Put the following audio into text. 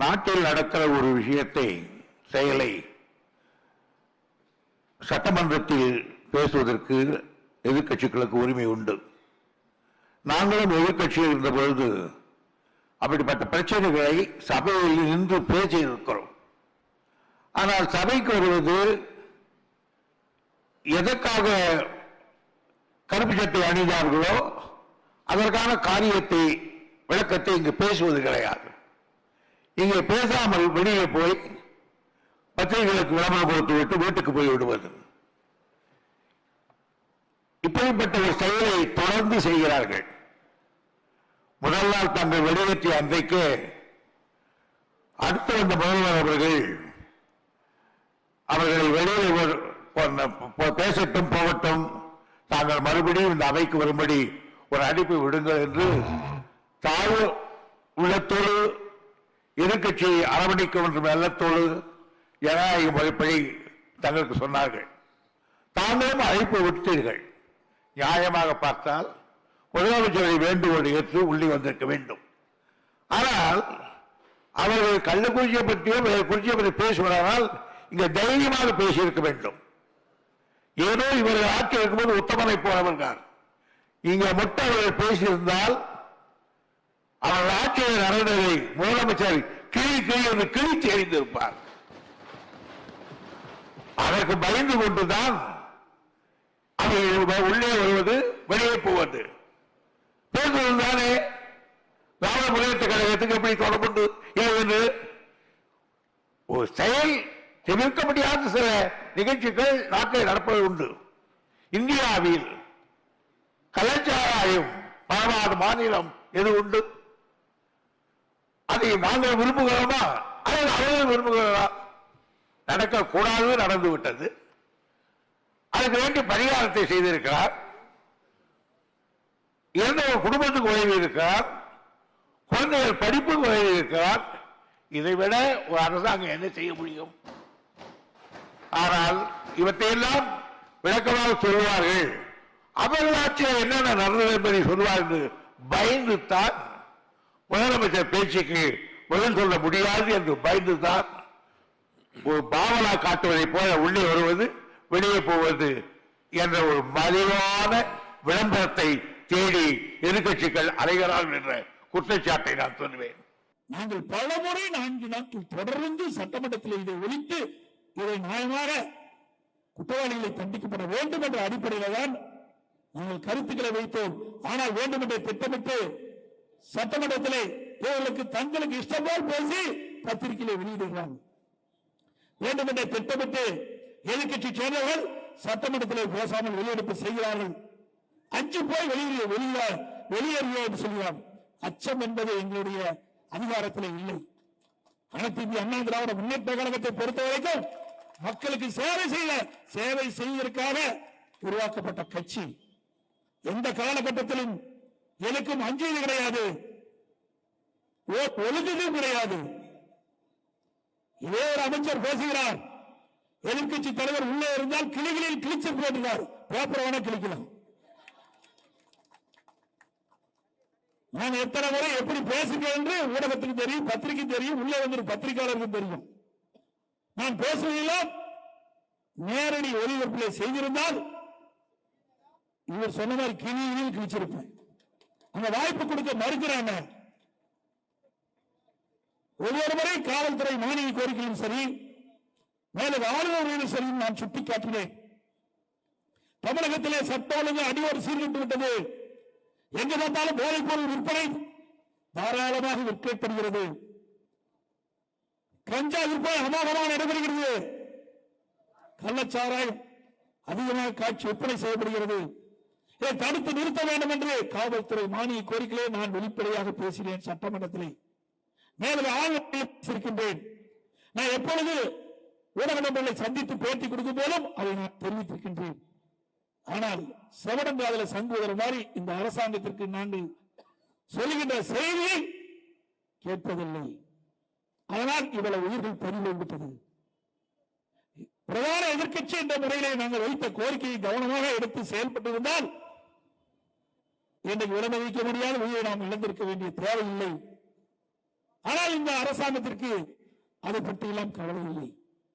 நாட்டில் நடக்கிற ஒரு விஷயத்தை செயலை சட்டமன்றத்தில் பேசுவதற்கு எதிர்க்கட்சிகளுக்கு உரிமை உண்டு. நாங்களும் எதிர்க்கட்சியில் இருந்த பொழுது அப்படிப்பட்ட பிரச்சனைகளை சபையில் நின்று பேசியிருக்கிறோம் ஆனால் சபைக்கு வருவது எதற்காக கருப்பு சட்டை அணிந்தார்களோ அதற்கான காரியத்தை விளக்கத்தை இங்கு பேசுவது கிடையாது. இங்க பேசாமல் வெளியே போய் பத்திரிகைகளுக்கு விளம்பரம் கொடுத்து விட்டு வீட்டுக்கு போய் விடுவது. இப்படிப்பட்ட ஒரு செயலை தொடர்ந்து செய்கிறார்கள். முதல் நாள் தங்கள் வெளியேற்றிய அன்றைக்கு அடுத்து வந்த முதல்வர் அவர்கள் அவர்களை வெளியில் பேசட்டும் போகட்டும். தாங்கள் மறுபடியும் இந்த அவைக்கு வரும்படி ஒரு அழைப்பு விடுங்கள் என்று தாழ் உள்ளத்தோடு எதிர்கட்சியை அரவணைக்க வேண்டும் எல்லத்தோடு ஜனநாயக வகுப்பை தங்களுக்கு சொன்னார்கள். தாங்களும் அழைப்பு விட்டீர்கள் நியாயமாக பார்த்தால் முதலமைச்சரை வேண்டுகோள் ஏற்று உள்ளே வந்திருக்க வேண்டும். ஆனால் அவர்கள் கள்ளக்குறிச்சியை பற்றியோ குறிச்சியை பற்றி பேசுவதானால் இங்க தைரியமாக பேசியிருக்க வேண்டும். ஏதோ இவர்கள் ஆட்சி இருக்கும்போது உத்தமனை போனவர்கள் இங்க மட்டும் அவர்கள் பேசியிருந்தால் அவர் ஆட்சியில் நடந்ததை முதலமைச்சர் கிளி கிளி என்று கிழித்து எறிந்திருப்பார். அதற்கு பயந்து கொண்டுதான் அவர்கள் உள்ளே வருவது வெளியே போவது. பேசுவது தானே. திராவிட முன்னேற்ற கழகத்துக்கு எப்படி தொடர்புண்டு என்று ஒரு செயல் தவிர்க்க முடியாத சில நிகழ்ச்சிகள் நாட்டில் நடப்பது உண்டு. இந்தியாவில் கலாச்சாரம் பலவாறு மாநிலம் எது உண்டு? அதை நாங்கள் விரும்புகிறோமா அல்லது அவர்கள் விரும்புகிறோமா நடக்கக்கூடாது நடந்து விட்டது அதுக்கு வேண்டிய பரிகாரத்தை செய்திருக்கிறார். இறந்த ஒரு குடும்பத்துக்கு உதவி இருக்கிறார். குழந்தைகள் படிப்புக்கு உதவி இருக்கிறார். இதை விட ஒரு அரசாங்கம் என்ன செய்ய முடியும்? ஆனால் இவற்றையெல்லாம் விளக்கமாக சொல்வார்கள் அமலாட்சியில் என்னென்ன நடந்தது என்பதை சொல்வார்கள் பயந்துத்தான் முதலமைச்சர் பேச்சுக்கு பதில் சொல்ல முடியாது என்று பயந்துதான் ஒரு பாவலா காட்டுவதை போல உள்ளே வருவது வெளியே போவது என்ற ஒரு மலிவான விளம்பரத்தை தேடி எதிர்கட்சிகள் அலைகிறார்கள் என்ற குற்றச்சாட்டை நான் சொல்வேன் நாங்கள் பலமுறை நான்கு நாட்கள் தொடர்ந்து சட்டமன்றத்தில் இதை ஒழித்து இதை நியாயமாக குற்றவாளிகளை தண்டிக்கப்பட வேண்டும் என்ற அடிப்படையில் தான் நாங்கள் கருத்துக்களை வைத்தோம். ஆனால் வேண்டும் என்று திட்டமிட்டு சட்டமன்றத்திலே இவர்களுக்கு தங்களுக்கு இஷ்டம் போல் பேசி பத்திரிகையில வெளியிடுகிறாங்க. வேண்டும் என்று திட்டமிட்டு எதிர்கட்சி சேர்ந்தவர்கள் சட்டமன்றத்திலே பேசாமல் வெளியெடுப்பு செய்கிறார்கள். அஞ்சு போய் வெளியே வெளியில வெளியேறியோ என்று சொல்கிறார் அச்சம் என்பது எங்களுடைய அதிகாரத்தில் இல்லை. அனைத்து இந்திய அண்ணா திராவிட முன்னேற்ற கழகத்தை பொறுத்த வரைக்கும் மக்களுக்கு சேவை செய்ய சேவை செய்வதற்காக உருவாக்கப்பட்ட கட்சி. எந்த காலகட்டத்திலும் எனக்கும் அஞ்சியது கிடையாது. ஓ- கிடையாது. இதே ஒரு அமைச்சர் பேசுகிறார். எதிர்கட்சி தலைவர் உள்ளே இருந்தால் கிளிகளில் கிழிச்சு போட்டுகிறார் பேப்பர் வேணா கிழிக்கலாம். நான் எத்தனை முறை எப்படி பேசுகிறேன் என்று ஊடகத்துக்கு தெரியும் பத்திரிகை தெரியும் உள்ளே வந்து பத்திரிகையாளருக்கு தெரியும். நான் பேசுவதில் நேரடி ஒளிபரப்பில் செய்திருந்தால் இவர் சொன்ன மாதிரி கிணியில் கிழிச்சிருப்பேன். அந்த வாய்ப்பு கொடுக்க மறுக்கிறாங்க ஒவ்வொரு முறை காவல்துறை மானிய கோரிக்கையும் சரி மேலும் ஆளுநர்களும் சரி நான் சுட்டிக்காட்டினேன். தமிழகத்திலே சட்ட ஒழுங்கு அடியோடு சீர்கிட்டு விட்டது. எங்க பார்த்தாலும் போதைப் பொருள் விற்பனை தாராளமாக விற்கப்படுகிறது. கஞ்சா விற்பனை அமோகமாக நடைபெறுகிறது. கள்ளச்சாராயம் அதிகமாக காட்சி விற்பனை செய்யப்படுகிறது. இதை தடுத்து நிறுத்த வேண்டும் என்று காவல்துறை மானிய கோரிக்கையை நான் வெளிப்படையாக பேசினேன் சட்டமன்றத்திலே. மேலும் ஆளுநர் நான் எப்பொழுது ஊடக நண்பர்களை சந்தித்து பேட்டி கொடுக்கும் போதும் அதை நான் தெரிவித்திருக்கின்றேன். ஆனால் செவடன் காதல சங்குவதர் மாதிரி இந்த அரசாங்கத்திற்கு நாங்கள் சொல்லுகின்ற செய்தியை கேட்பதில்லை. அதனால் இவ்வளவு உயிர்கள் பறிபோய்விட்டது பிரதான எதிர்க்கட்சி என்ற முறையிலே நாங்கள் வைத்த கோரிக்கையை கவனமாக எடுத்து செயல்பட்டிருந்தால் இன்றைக்கு விலமதிக்க முடியாத உயிரை நாம் இழந்திருக்க வேண்டிய தேவையில்லை. ஆனால் இந்த அரசாங்கத்திற்கு அதை பற்றியெல்லாம் கவலை இல்லை.